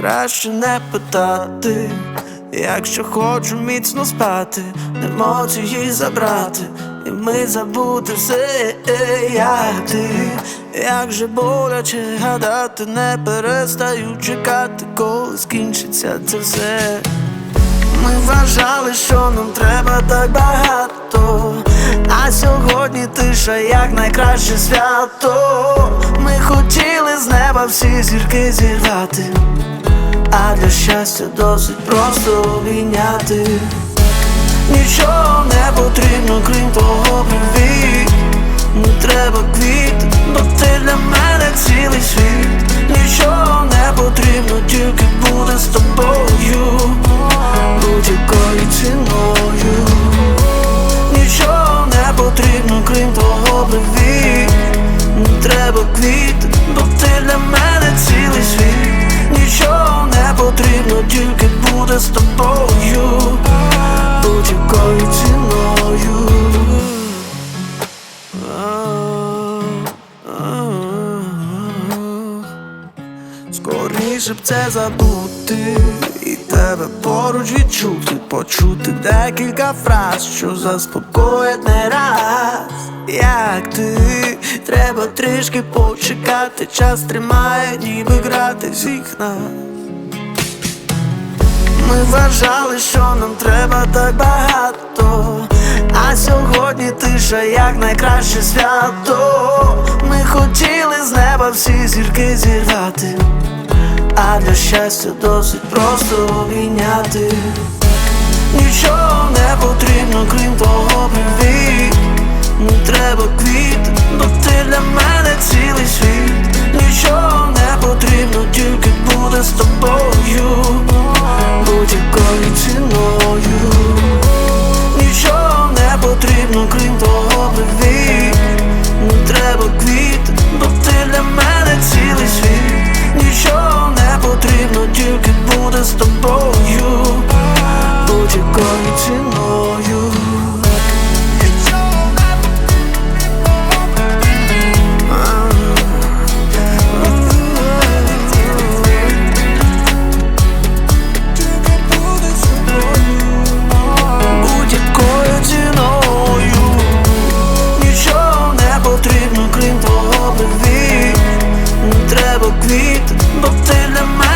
Краще не питати, якщо хочу міцно спати, емоції забрати, і ми забути все, як ти, як же боляче гадати, не перестаю чекати, коли скінчиться це все. Ми вважали, що нам треба так багато. Сьогодні тиша як найкраще свято. Ми хотіли з неба всі зірки зірвати, а для щастя досить просто обійняти. Нічого не потрібно, крім твого привіт. Не треба квіт, бо ти для мене цілий світ. Нічого не потрібно, потрібно, крім того привіт. Не треба квіт, бо ти для мене цілий світ. Нічого не потрібно, тільки буде з тобою будь-якою ціною. Скоріше б це забути і тебе поруч відчути, почути декілька фраз, що заспокоять не раз. Як ти, треба трішки почекати, час тримає, ніби грати всіх нас. Ми вважали, що нам треба так багато. А сьогодні тиша як найкраще свято. Ми хотіли з неба всі зірки зірвати, а для щастя досить просто обійняти. Нічого не потрібно, крім того привіт. Не треба квіт, Never quit, but feeling my